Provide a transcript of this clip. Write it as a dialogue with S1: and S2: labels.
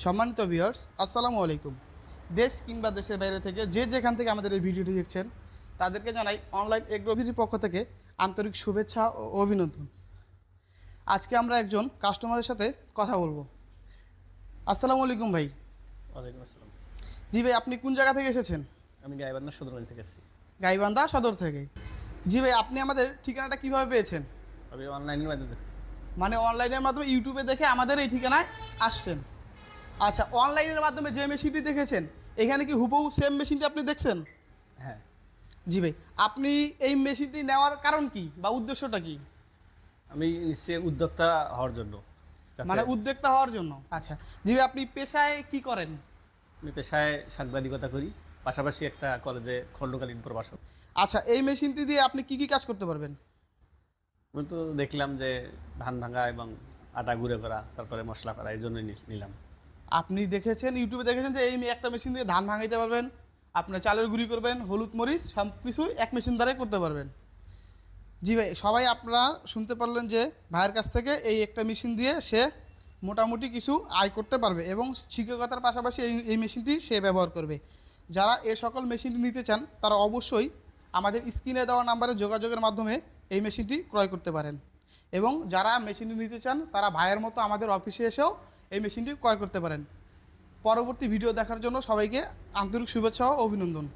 S1: সম্মানিত ভিউয়ার্স আসসালামু আলাইকুম। দেশ কিংবা দেশের বাইরে থেকে যে যেখান থেকে আমাদের এই ভিডিওটি দেখছেন তাদেরকে জানাই অনলাইন এগ্রোভিটির পক্ষ থেকে আন্তরিক শুভেচ্ছা ও অভিনন্দন। আজকে আমরা একজন কাস্টমারের সাথে কথা বলব। আসসালামু আলাইকুম ভাই।
S2: ওয়ালাইকুম আসসালাম।
S1: জি ভাই আপনি কোন জায়গা থেকে এসেছেন?
S2: আমি গাইবান্ধা সদরগঞ্জ থেকে এসেছি।
S1: গাইবান্ধা সদর থেকে। জি ভাই আপনি আমাদের ঠিকানাটা কীভাবে পেয়েছেন?
S2: আমি অনলাইনের মাধ্যমে দেখছি।
S1: মানে অনলাইনের মাধ্যমে ইউটিউবে দেখে আমাদের এই ঠিকানায় আসছেন। আচ্ছা অনলাইনের মাধ্যমে যে মেশিনটি দেখেছেন এখানে কি হুবহু সেম মেশিনটি আপনি দেখছেন?
S2: হ্যাঁ।
S1: জি ভাই আপনি এই মেশিনটি নেওয়ার কারণ কি বা উদ্দেশ্যটা কি?
S2: আমি নিশ্চয়ই উদ্যোক্তা হওয়ার জন্য।
S1: মানে উদ্যোক্তা হওয়ার জন্য আচ্ছা। জি ভাই আপনি পেশায় কি করেন?
S2: আমি পেশায় সাংবাদিকতা করি পাশাপাশি একটা কলেজে খণ্ডকালীন প্রভাষক।
S1: আচ্ছা এই মেশিনটি দিয়ে আপনি কি কি কাজ করতে পারবেন?
S2: আমি তো দেখলাম যে ধান ভাঙা এবং আটা গুঁড়ো করা তারপরে মশলা করা এই জন্যই নিলাম।
S1: আপনি দেখেছেন ইউটিউবে দেখেছেন যে এই একটা মেশিন দিয়ে ধান ভাঙাইতে পারবেন। আপনার চালের গুঁড়ি করবেন, হলুদ মরিচ সব কিছু এক মেশিন দ্বারাই করতে পারবেন। জি ভাই, সবাই আপনারা শুনতে পারলেন যে ভাইয়ের কাছ থেকে এই একটা মেশিন দিয়ে সে মোটামুটি কিছু আয় করতে পারবে এবং শিক্ষকতার পাশাপাশি এই এই মেশিনটি সে ব্যবহার করবে। যারা এ সকল মেশিনটি নিতে চান, তারা অবশ্যই আমাদের স্ক্রিনে দেওয়া নাম্বারে যোগাযোগের মাধ্যমে এই মেশিনটি ক্রয় করতে পারেন। এবং যারা মেশিনটি নিতে চান, তারা ভাইয়ের মতো আমাদের অফিসে এসেও এই মেশিনটি ক্রয় করতে পারেন। পরবর্তী ভিডিও দেখার জন্য সবাইকে আন্তরিক শুভেচ্ছা ও অভিনন্দন।